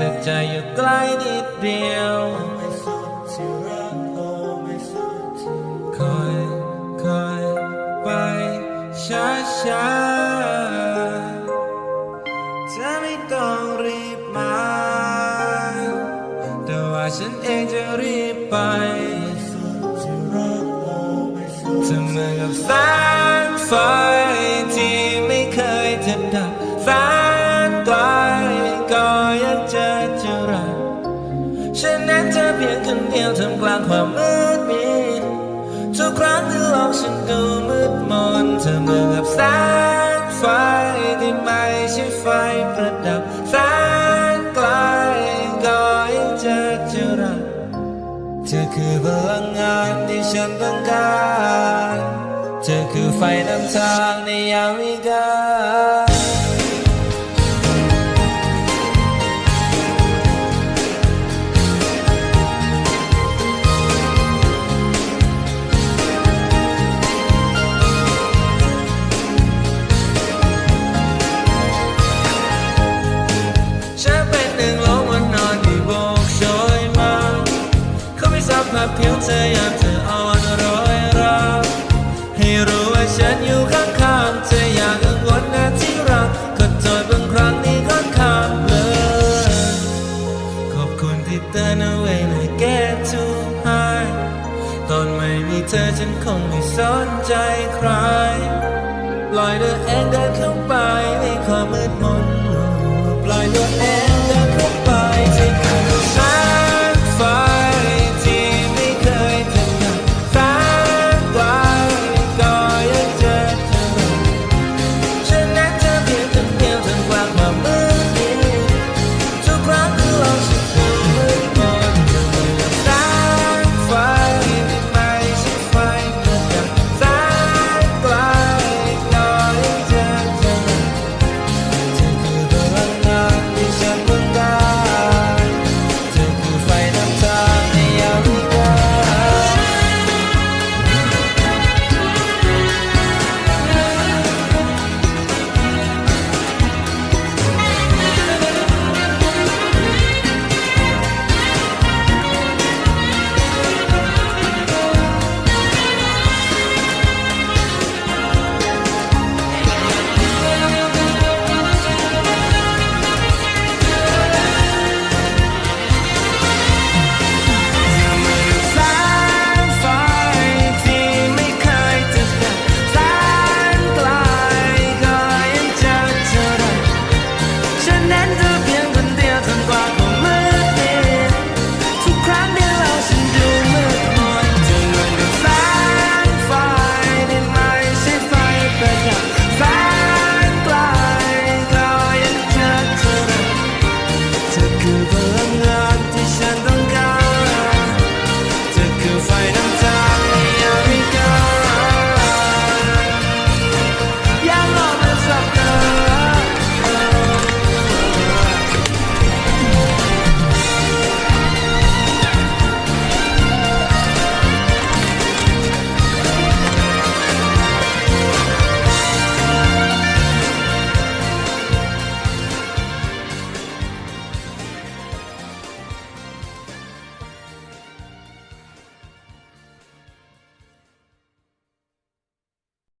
แต่ใจอยู่ใกล้นิดเดียวคอยคอยไปช้าช้า พียงคนเดียวท่ามกลางความมืดมิดทุกครั้งที่โลกฉันดูมืดมนเธอเหมือนกับแสงไฟที่ไม่ใช่ไฟประดับแสนไกลก็ยังเจอเจอรักเธอคือพลังงานที่ฉันต้องการ เธอคือไฟนำทางในยามวิกา ผิวเธอยามเธออ่อนโรยราให้รู้ว่าฉันอยู่ข้างๆเธออย่ากังวลนะที่รักขอโทษบางครั้งที่ค่อนข้างเลยขอบคุณที่เตือนเอาไว้ใน get to high ตอนไม่มีเธอฉันคงไม่สนใจใคร ปล่อยตัวเองเดินเข้าไปในความมืดมน